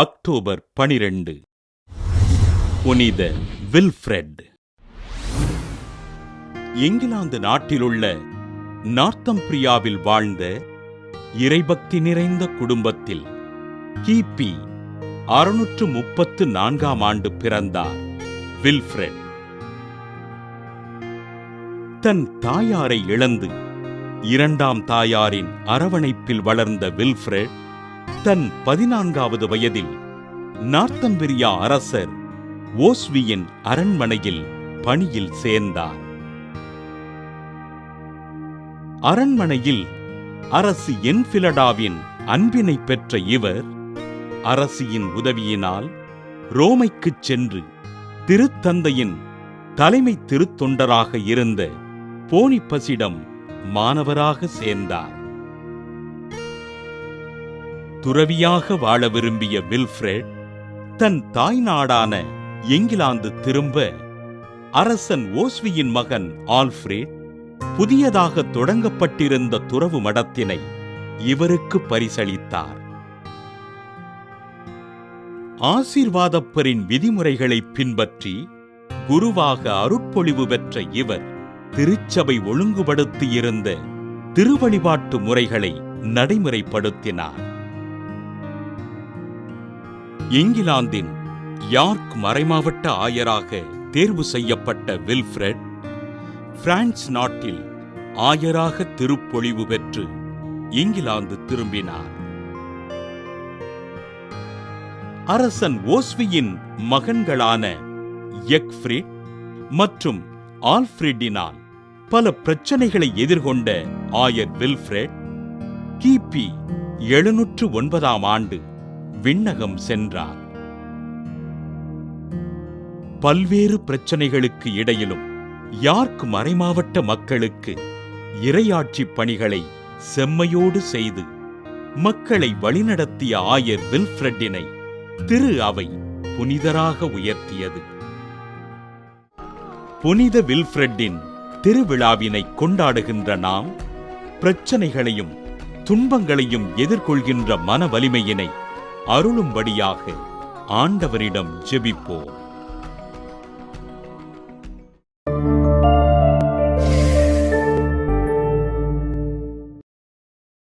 October பனிரெண்டு. புனித Wilfred. England நாட்டிலுள்ள நார்த்தம்பிரியாவில் வாழ்ந்த இறைபக்தி நிறைந்த குடும்பத்தில் கிபி அறுநூற்று முப்பத்து நான்காம் ஆண்டு பிறந்தார் வில்ஃப்ரெட். தன் தாயாரை இழந்து இரண்டாம் தாயாரின் அரவணைப்பில் வளர்ந்த வில்ஃப்ரெட் தன் பதினான்காவது வயதில் நார்த்தம்பிரியா அரசர் ஓஸ்வியின் அரண்மனையில் பணியில் சேர்ந்தார். அரண்மனையில் அரசு என்பிலடாவின் அன்பினை பெற்ற இவர் அரசியின் உதவியினால் ரோமைக்குச் சென்று திருத்தந்தையின் தலைமை திருத்தொண்டராக இருந்த போனிப்பசிடம் மாணவராக சேர்ந்தார். துறவியாக வாழ விரும்பிய வில்ஃப்ரெட் தன் தாய் நாடான இங்கிலாந்து திரும்ப அரசன் ஓஸ்வியின் மகன் ஆல்ஃப்ரேட் புதியதாக தொடங்கப்பட்டிருந்த துறவு மடத்தினை இவருக்கு பரிசளித்தார். ஆசீர்வாதப்பரின் விதிமுறைகளை பின்பற்றி குருவாக அருட்பொழிவு பெற்ற இவர் திருச்சபை ஒழுங்குபடுத்தியிருந்த திருவழிபாட்டு முறைகளை நடைமுறைப்படுத்தினார். இங்கிலாந்தின் யார்க் மறைமாவட்ட ஆயராக தேர்வு செய்யப்பட்ட வில்ஃப்ரெட் பிரான்ஸ் நாட்டில் ஆயராக திருப்பொழிவு பெற்று இங்கிலாந்து திரும்பினார். அரசன் ஓஸ்வியின் மகன்களான எக்ஃப்ரிட் மற்றும் ஆல்ஃபிரிடினால் பல பிரச்சனைகளை எதிர்கொண்ட ஆயர் வில்ஃப்ரெட் கிபி எழுநூற்று ஒன்பதாம் ஆண்டு விண்ணகம் சென்றார். பல்வேறு பிரச்சனைகளுக்கு இடையிலும் யார்க் மறைமாவட்ட மக்களுக்கு இரையாட்சி பணிகளை செம்மையோடு செய்து மக்களை வழிநடத்திய ஆயர் வில்ஃப்ரெட்டினை திரு அவை புனிதராக உயர்த்தியது. புனித வில்ஃப்ரெட்டின் திருவிழாவினை கொண்டாடுகின்ற நாம் பிரச்சனைகளையும் துன்பங்களையும் எதிர்கொள்கின்ற மன வலிமையினை அருளும்படியாக ஆண்டவரிடம் ஜெபிப்போம்.